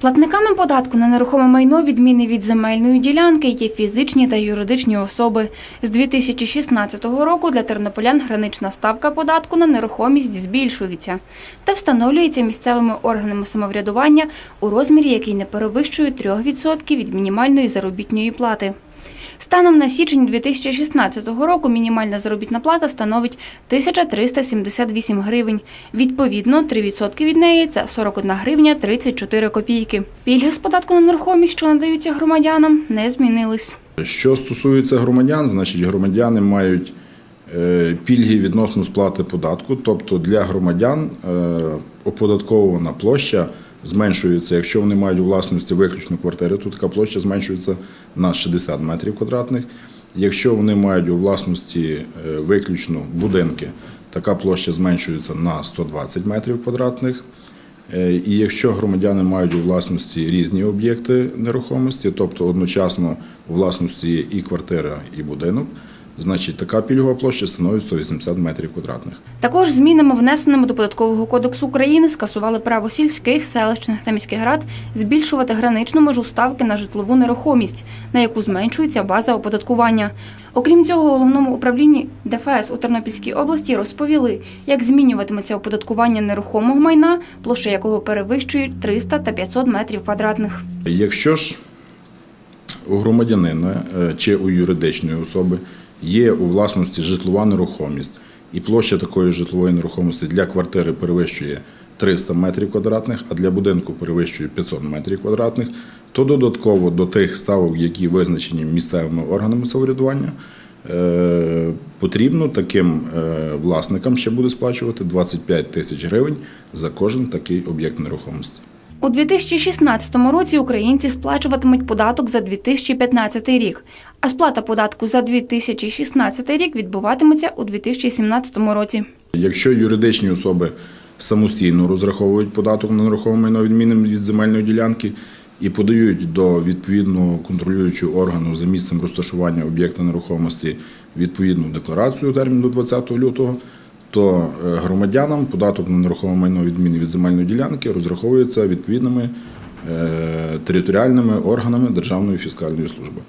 Платниками податку на нерухоме майно відміни від земельної ділянки є фізичні та юридичні особи. З 2016 року для тернополян гранична ставка податку на нерухомість збільшується та встановлюється місцевими органами самоврядування у розмірі, який не перевищує 3% від мінімальної заробітної плати. Станом на січень 2016 року мінімальна заробітна плата становить 1378 гривень. Відповідно, 3% від неї – це 41 гривня 34 копійки. Пільги з податку на нерухомість, що надаються громадянам, не змінились. Що стосується громадян, значить громадяни мають е, пільги відносно сплати податку, тобто для громадян е, оподаткована площа зменшується, якщо вони мають у власності виключно квартири, то така площа зменшується на 60 метрів квадратних. Якщо вони мають у власності е, виключно будинки, така площа зменшується на 120 метрів квадратних. Е, І якщо громадяни мають у власності різні об'єкти нерухомості, тобто одночасно у власності і квартира, і будинок, значить така пільгова площа становить 180 метрів квадратних. Також змінами, внесеними до податкового кодексу України, скасували право сільських, селищних та міських рад збільшувати граничну межу ставки на житлову нерухомість, на яку зменшується база оподаткування. Окрім цього, головному управлінні ДФС у Тернопільській області розповіли, як змінюватиметься оподаткування нерухомого майна, площа якого перевищує 300 та 500 метрів квадратних. Якщо ж у громадянина е, чи у юридичної особи є у власності житлова нерухомість, і площа такої житлової нерухомості для квартири перевищує 300 метрів квадратних, а для будинку перевищує 500 метрів квадратних, то додатково до тих ставок, які визначені місцевими органами самоврядування, е, потрібно таким е, власникам ще буде сплачувати 25 тисяч гривень за кожен такий об'єкт нерухомості. У 2016 році українці сплачуватимуть податок за 2015 рік, а сплата податку за 2016 рік відбуватиметься у 2017 році. Якщо юридичні особи самостійно розраховують податок на нерухоме майно відмінним від земельної ділянки і подають до відповідного контролюючого органу за місцем розташування об'єкта нерухомості відповідну декларацію термін до 20 лютого, то е, громадянам податок на нерухоме майно відміни від земельної ділянки розраховується відповідними е, територіальними органами Державної фіскальної служби.